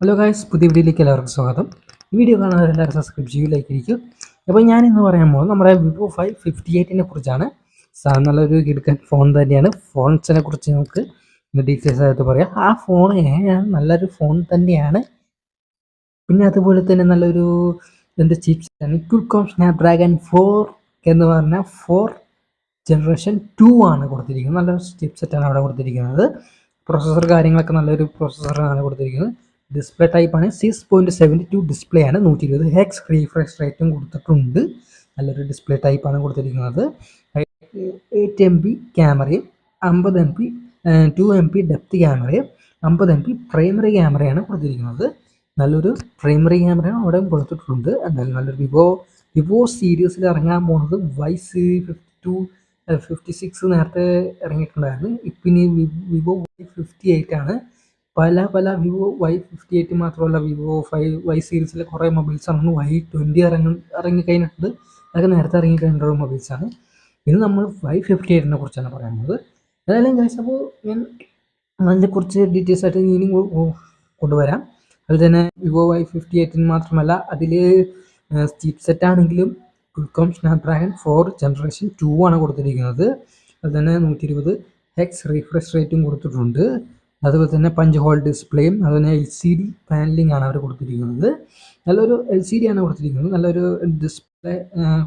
Hello guys പുതിയ വീഡിയോയിലേക്ക് എല്ലാവർക്കും സ്വാഗതം. ഈ വീഡിയോ കാണാൻ എല്ലാവരും സബ്സ്ക്രൈബ് ചെയ്യൂ ലൈക്ക് ഇരിക്കും അപ്പോൾ ഞാൻ ഇന്ന് പറയാൻ പോകുന്നത് നമ്മുടെ വിവോ ഫൈവ് ഫിഫ്റ്റി എയ്റ്റിനെ കുറിച്ചാണ്. നല്ലൊരു കിടക്കൻ ഫോൺ തന്നെയാണ്. ഫോൺസിനെ കുറിച്ച് നമുക്ക് ഡീറ്റെയിൽസ് ആയിട്ട് പറയാം. ആ ഫോൺ നല്ലൊരു ഫോൺ തന്നെയാണ്. പിന്നെ അതുപോലെ തന്നെ നല്ലൊരു എന്ത് ചിപ്സ് സ്നാപ് സ്നാപ്ഡ്രാഗൺ ഫോർ എന്ന് പറഞ്ഞാൽ ഫോർ ജനറേഷൻ ടു ആണ് കൊടുത്തിരിക്കുന്നത്. നല്ലൊരു ചിപ്പ് സെറ്റാണ് അവിടെ കൊടുത്തിരിക്കുന്നത്. പ്രൊസസ്സർ കാര്യങ്ങളൊക്കെ നല്ലൊരു പ്രൊസസ്സറാണ് കൊടുത്തിരിക്കുന്നത്. ഡിസ്പ്ലേ ടൈപ്പാണ് six point seventy two display ആണ്. നൂറ്റി ഇരുപത് ഹെക്സ് റീഫ്രഷ് റേറ്റും കൊടുത്തിട്ടുണ്ട്. നല്ലൊരു ഡിസ്പ്ലേ ടൈപ്പാണ് കൊടുത്തിരിക്കുന്നത്. എയ്റ്റ് എം പി ക്യാമറയും അമ്പത് M P two M P depth ക്യാമറയും അമ്പത് എം പി പ്രൈമറി ക്യാമറയാണ് കൊടുത്തിരിക്കുന്നത്. നല്ലൊരു പ്രൈമറി ക്യാമറയാണ് അവിടെ കൊടുത്തിട്ടുണ്ട്. എന്നാലും നല്ലൊരു വിവോ വിവോ സീരീസിൽ ഇറങ്ങാൻ പോകുന്നത് Y C fifty two fifty six നേരത്തെ ഇറങ്ങിയിട്ടുണ്ടായിരുന്നു. ഇപ്പം ഇനി വിവോ വൈ ഫിഫ്റ്റി എയ്റ്റ് ആണ്. പല പല വിവോ വൈ ഫിഫ്റ്റി എയ്റ്റ് മാത്രമല്ല വിവോ ഫൈവ് വൈ സീരീസിലെ കുറേ മൊബൈൽസ് ആണ്. വൈ ട്വന്റി ഇറങ്ങി ഇറങ്ങി കഴിഞ്ഞിട്ടുണ്ട് അതൊക്കെ നേരത്തെ ഇറങ്ങി കഴിഞ്ഞിട്ടുള്ള മൊബൈൽസാണ് ഇത് നമ്മൾ വൈ ഫിഫ്റ്റി എയ്റ്റിനെ കുറിച്ചാണ് പറയുന്നത് ഏതായാലും കഴിച്ച് ഞാൻ കുറച്ച് ഡീറ്റെയിൽസ് ആയിട്ട് ഇനി കൊ- കൊ- കൊണ്ടുവരാം. അതുപോലെ തന്നെ വിവോ വൈ ഫിഫ്റ്റി എയ്റ്റിന് മാത്രമല്ല അതിൽ ചീപ്പ് സെറ്റ് ആണെങ്കിലും Qualcomm Snapdragon four generation two ആണ് കൊടുത്തിരിക്കുന്നത്. അതുപോലെ തന്നെ നൂറ്റി ഇരുപത് ഹെക്സ് റീഫ്രഷ് റേറ്റും കൊടുത്തിട്ടുണ്ട്. അതുപോലെ തന്നെ പഞ്ച് ഹോൾ ഡിസ്പ്ലേയും അതുപോലെ എൽ സി ഡി പാനലിംഗ് ആണ് അവർ കൊടുത്തിരിക്കുന്നത്. നല്ലൊരു എൽ സി ഡി ആണ് കൊടുത്തിരിക്കുന്നത്. നല്ലൊരു ഡിസ്പ്ലേ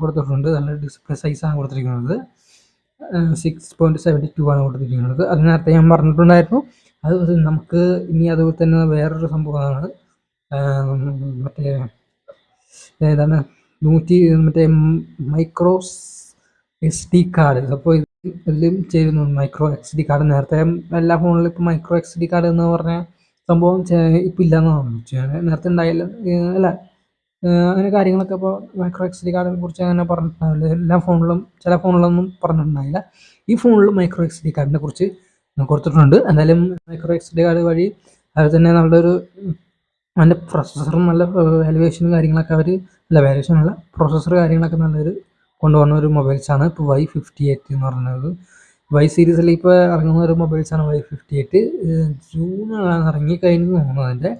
കൊടുത്തിട്ടുണ്ട്. നല്ലൊരു ഡിസ്പ്ലേ സൈസാണ് കൊടുത്തിരിക്കുന്നത്. സിക്സ് പോയിന്റ് സെവന്റി ടു ആണ് കൊടുത്തിരിക്കുന്നത്. അത് നേരത്തെ ഞാൻ പറഞ്ഞിട്ടുണ്ടായിരുന്നു. അത് നമുക്ക് ഇനി അതുപോലെ തന്നെ വേറൊരു സംഭവമാണ് മറ്റേ ഏതാണ്? നൂറ്റി മറ്റേ മൈക്രോസ് എസ് ഡി കാർഡ്. അപ്പോൾ ഇതിലും ചേരുന്നു മൈക്രോ എക്സ് ഡി കാർഡ്. നേരത്തെ എല്ലാ ഫോണിലും ഇപ്പോൾ മൈക്രോ എക്സ് ഡി കാർഡ് എന്ന് പറഞ്ഞ സംഭവം ഇപ്പം ഇല്ലെന്ന് തോന്നുന്നു നേരത്തെ ഉണ്ടായില്ല. അല്ല. അങ്ങനെ കാര്യങ്ങളൊക്കെ ഇപ്പോൾ മൈക്രോ എക്സ് ഡി കാർഡിനെ കുറിച്ച് അങ്ങനെ പറഞ്ഞിട്ടുണ്ടാവില്ല. എല്ലാ ഫോണിലും ചില ഫോണിലൊന്നും പറഞ്ഞിട്ടുണ്ടായില്ല. ഈ ഫോണിൽ മൈക്രോ എക്സ് ഡി കാർഡിനെ കുറിച്ച് കൊടുത്തിട്ടുണ്ട്. എന്തായാലും മൈക്രോ എക്സ് ഡി കാർഡ് വഴി അതുപോലെ തന്നെ നല്ലൊരു അതിന്റെ പ്രൊസസ്സറും നല്ല വാലുവേഷനും കാര്യങ്ങളൊക്കെ അവർ അല്ല വാലുവേഷൻ അല്ല പ്രൊസസ്സർ കാര്യങ്ങളൊക്കെ നല്ലൊരു കൊണ്ടുവന്ന ഒരു മൊബൈൽസാണ് ഇപ്പോൾ വൈ ഫിഫ്റ്റി എയ്റ്റ് എന്ന് പറയുന്നത് വൈ സീരീസിൽ ഇപ്പോൾ ഇറങ്ങുന്ന ഒരു മൊബൈൽസാണ് വൈ ഫിഫ്റ്റി എയ്റ്റ് ജൂണിലാണ് ഇറങ്ങിക്കഴിഞ്ഞു തോന്നുന്നു അതിന്റെ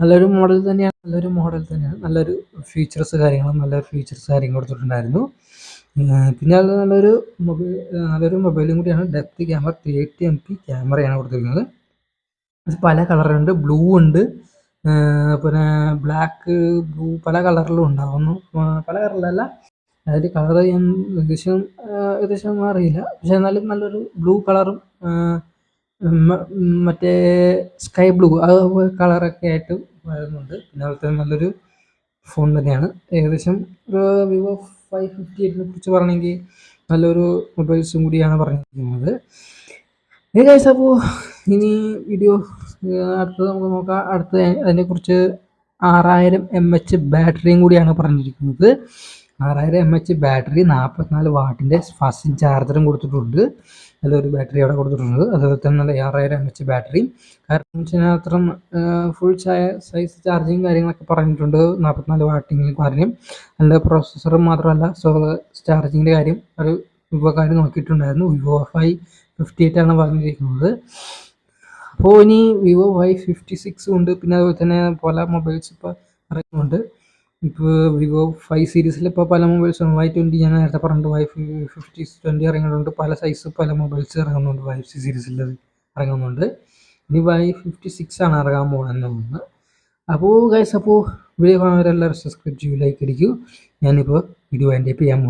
നല്ലൊരു മോഡൽ തന്നെയാണ് നല്ലൊരു മോഡൽ തന്നെയാണ്. നല്ലൊരു ഫീച്ചേഴ്സ് കാര്യങ്ങളും നല്ലൊരു ഫീച്ചേഴ്സ് കാര്യങ്ങൾ കൊടുത്തിട്ടുണ്ടായിരുന്നു. പിന്നെ അത് നല്ലൊരു മൊബൈൽ നല്ലൊരു മൊബൈലും കൂടിയാണ്. Depth camera eight M P ക്യാമറയാണ് കൊടുത്തിരിക്കുന്നത്. പല കളറുണ്ട്. ബ്ലൂ ഉണ്ട്. പിന്നെ ബ്ലാക്ക് ബ്ലൂ പല കളറിലും ഉണ്ടാകുന്നു പല കളറിലല്ല. അതിൽ കളർ ഞാൻ ഏകദേശം ഏകദേശം അറിയില്ല പക്ഷെ എന്നാലും നല്ലൊരു ബ്ലൂ കളറും മറ്റേ സ്കൈ ബ്ലൂ അത് കളറൊക്കെ ആയിട്ട് വരുന്നുണ്ട്. പിന്നെ അതുപോലെ നല്ലൊരു ഫോൺ തന്നെയാണ്. ഏകദേശം ഒരു വിവോ ഫൈവ് ഫിഫ്റ്റി എയ്റ്റിനെ കുറിച്ച് പറഞ്ഞെങ്കിൽ നല്ലൊരു മൊബൈൽസും കൂടിയാണ് പറഞ്ഞിരിക്കുന്നത്. ഗൈസ് അപ്പോൾ ഇനി വീഡിയോ അടുത്തത് നമുക്ക് നോക്കാം. അടുത്ത അതിനെക്കുറിച്ച് ആറായിരം എം എച്ച് ബാറ്ററിയും കൂടിയാണ് പറഞ്ഞിരിക്കുന്നത്. ആറായിരം എം എച്ച് ബാറ്ററി നാൽപ്പത്തിനാല് വാട്ടിന്റെ ഫാസ്റ്റ് ചാർജറും കൊടുത്തിട്ടുണ്ട്. നല്ലൊരു ബാറ്ററി അവിടെ കൊടുത്തിട്ടുണ്ട്. അതുപോലെ തന്നെ നല്ല ആറായിരം എം എച്ച് ബാറ്ററിയും കാരണം വെച്ചാൽ ഫുൾ സൈസ് ചാർജിങ് കാര്യങ്ങളൊക്കെ പറഞ്ഞിട്ടുണ്ട്. നാൽപ്പത്തിനാല് വാട്ടിങ്ങിൽ കാര്യം നല്ല പ്രോസസ്സറും മാത്രമല്ല സോ ചാർജിങ്ങിന്റെ കാര്യം ഒരു വിവോക്കാർ നോക്കിയിട്ടുണ്ടായിരുന്നു. വിവോ ഫൈ ഫിഫ്റ്റി എയ്റ്റ് ആണ് പറഞ്ഞിരിക്കുന്നത്. അപ്പോൾ ഇനി വിവോ വൈ ഫിഫ്റ്റി സിക്സ് ഉണ്ട്. പിന്നെ അതുപോലെ തന്നെ പല മൊബൈൽസ് ഇപ്പോൾ ഇറങ്ങുന്നുണ്ട്. ഇപ്പോൾ വിവോ ഫൈവ് സീരീസിൽ ഇപ്പോൾ പല മൊബൈൽസും വൈ ട്വന്റി ഞാൻ നേരത്തെ പറഞ്ഞിട്ട് വൈ ഫിഫ്റ്റി ട്വന്റി ഇറങ്ങുന്നുണ്ട്. പല സൈസ് പല മൊബൈൽസ് ഇറങ്ങുന്നുണ്ട് വൈ സി സീരീസിൽ ഇറങ്ങുന്നുണ്ട്. ഇനി വൈ ഫിഫ്റ്റി സിക്സ് ആണ് ഇറങ്ങാൻ പോകുന്നത് തോന്നുന്നു. അപ്പോൾ ഗൈസ് അപ്പോൾ വീഡിയോ കാണുന്നവരെല്ലാവരും സബ്സ്ക്രൈബ് ചെയ്യൂ ലൈക്ക് അടിക്കൂ. ഞാനിപ്പോൾ വീഡിയോ എന്റെ ചെയ്യാൻ